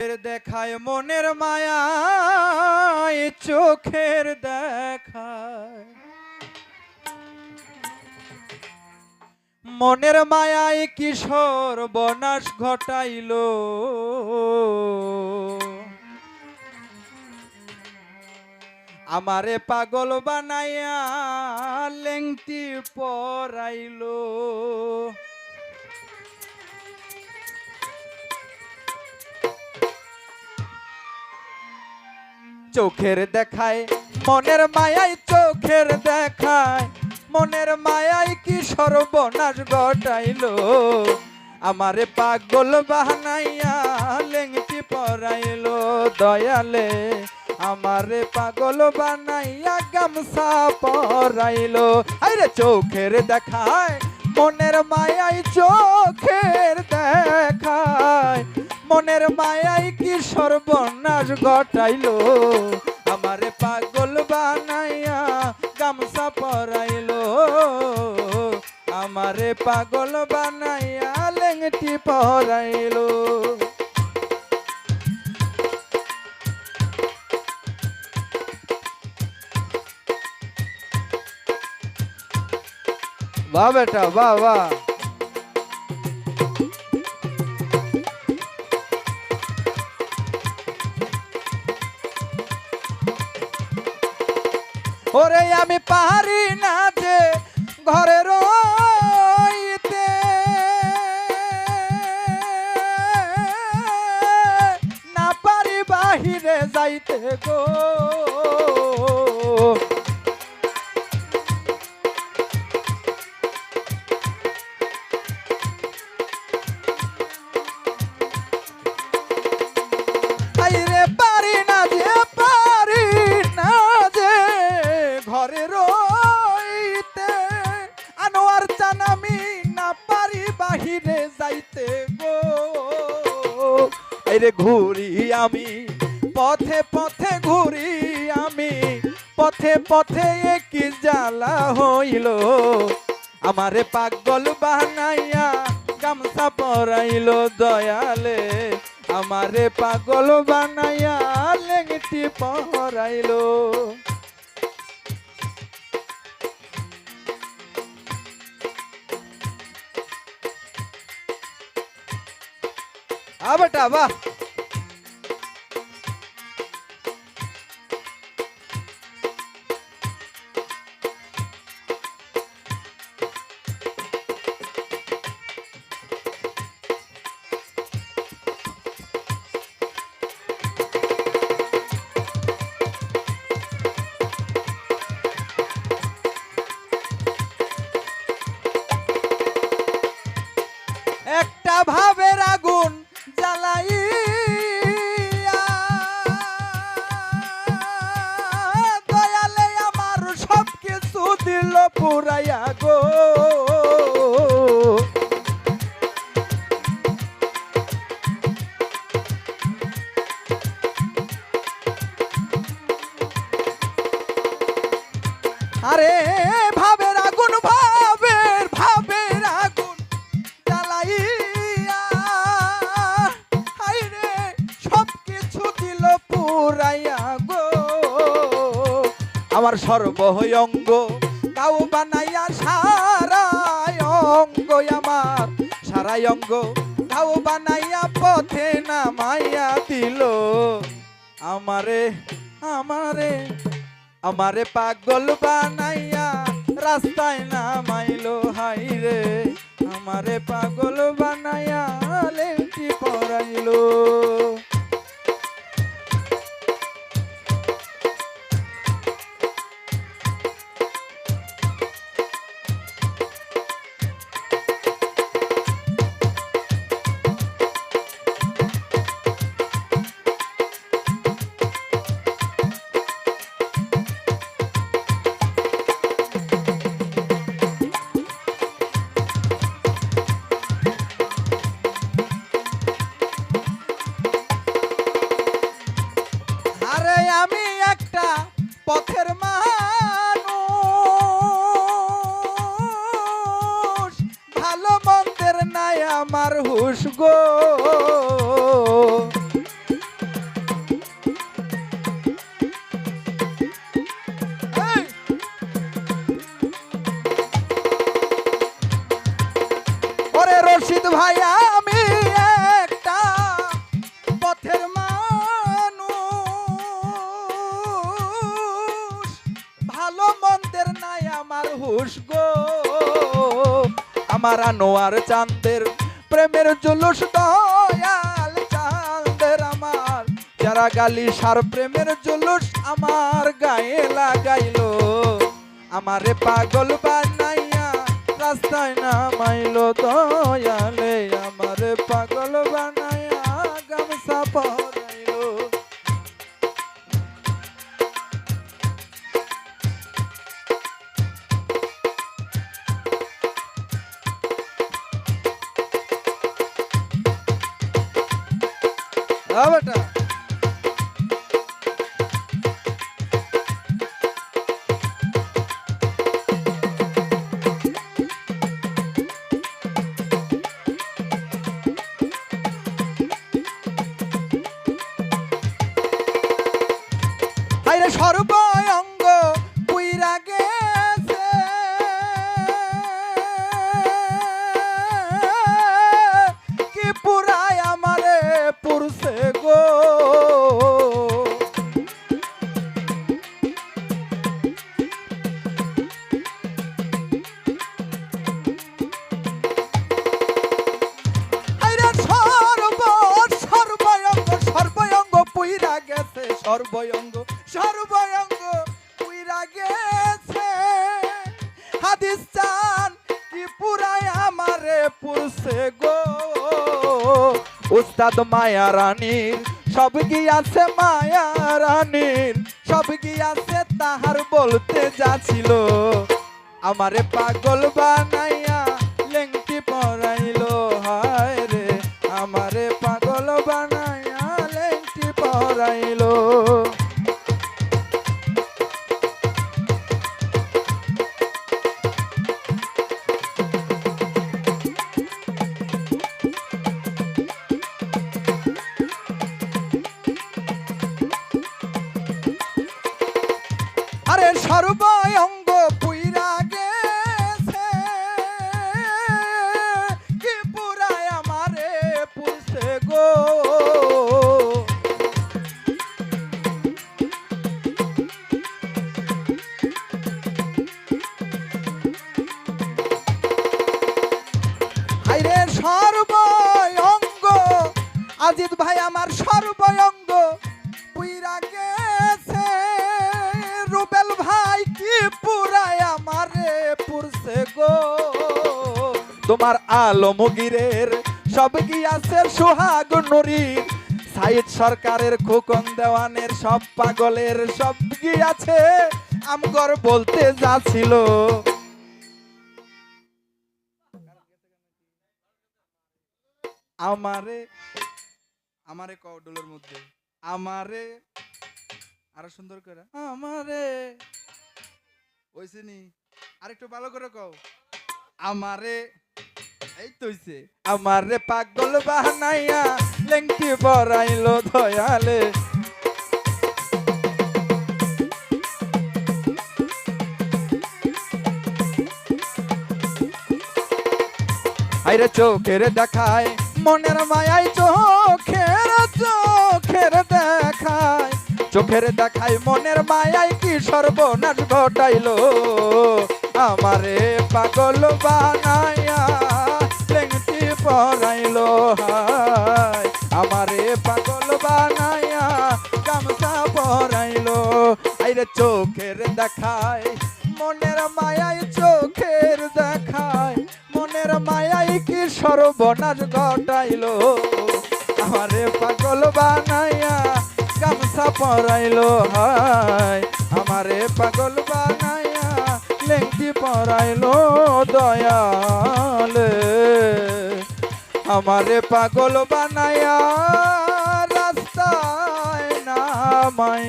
দেখায়, মনের মায়ায় চোখের দেখায়। মনের মায়ায় কিশোর বনাশ ঘটাইল? আমারে পাগল বানাইয়া লেংটি পরাইলো। চোখের দেখায়, মনের মায়াই চোখের দেখায়। মনের মায়াই কি সর্বনাশ ঘটাইলো? আমারে পাগল বাহানাইয়া লেংটি পরাইলো দয়ালে। আমারে পাগল বানাইয়া গামছা পরাইলো। আরে চোখের দেখায়, মনের মায়াই চোখের দেখায়। মনের মায়াই কি সর্বনাশ ঘটাইলো? আমারে পাগল বানাইয়া গামছা পরাইলো। আমারে পাগল বানাইয়া লেংটি পরাইলো। বাহ বেটা, বাহ ওরে আমি পারি না যে ঘরে রইতে। না পারি বাহিরে যাইতে গো। আইরে ঘুরি আমি, পথে পথে ঘুরি আমি, পথে পথে কি জ্বালা হইল। আমারে পাগল বানাইয়া গামছা পরাইল দয়ালে, আমারে পাগল বানাইয়া লেংটি পরাইলো। আবাটা বাহ পুরাইয়া গো। আরে ভাবের আগুন, ভাবের ভাবের আগুন জ্বালাইয়া। হাইরে সব কিছু দিল পুরাইয়া গো। আমার সর্বহয়ঙ্গ তাও বানাইয়া সারাই অঙ্গ আমার। সারাই অঙ্গ তাও বানাইয়া পথে নামাইয়া দিল। আমারে আমারে আমারে পাগল বানাইয়া রাস্তায় নামাইলো, হাই রে। আমারে পাগল বানাইয়া লেংটি পরাইলো। আমার হুশ গো। ওরে রশিদ ভাইয়া আমি একটা পথের মানুষ। ভালো মন্দের নাই আমার হুশ গো। আমার আনোয়ার চান্দের প্রেমের জুলুস দয়াল চাঁদের আমার। যারা গালি সার প্রেমের জুলুস আমার গায়ে লাগাইল। আমারে পাগল বানাইয়া রাস্তায় নামাইল দয়ালে। আমারে পাগল বানাইয়া গামছা পরাইলো সর্বঙ্গ সর্বঙ্গ পুইরা গেছে। হাদিস চান কি পুরাই আমারে পুরছে গো। উস্তাদ মায়া রানীর, সব গিয়াছে মায়া রানীর? সব গিয়াছে তাহার বলতে যাচ্ছিল। আমারে পাগল বানাইয়া আজিত ভাই আমার সর্বঙ্গ রুবেল ভাই কি পুরায় আমারে পুরছে গো। তোমার আলমগীরের সব গিয়াছে সোহাগ নুরির সাইদ সরকারের খোকন দেওয়ানের সব পাগলের সব গিয়াছে আমগর বলতে যাচ্ছিল আমারে আমারে কডলের মধ্যে। আমারে। আরও সুন্দর করে। আমারে। ওইসিনি আরেকটু ভালো করে কও। আমারে। এই তো হইছে। আমারে পাগল বানাইয়া লেংটি বড়াইলো দয়ালে। আইরে চোখের দেখায়, মনের মায়াই চোখের চোখের দেখায় মনের মায়াই কি সর্বনাশ ঘটাইলো? আমারে পাগল পরাইলো, হায়। আমারে পাগল বানাইয়া গামছা পরাইলো। আইরে চোখের দেখায়, মনের মায়াই চোখের দেখায়, মনের মায়াই কি সর্বনাশ ঘটাইলো? আমারে পাগল পরাইলো হায়। আমারে পাগল বানাইয়া লেংটি পরাইলো দয়ালে। আমারে পাগল বানাইয়া রাস্তায় নামাই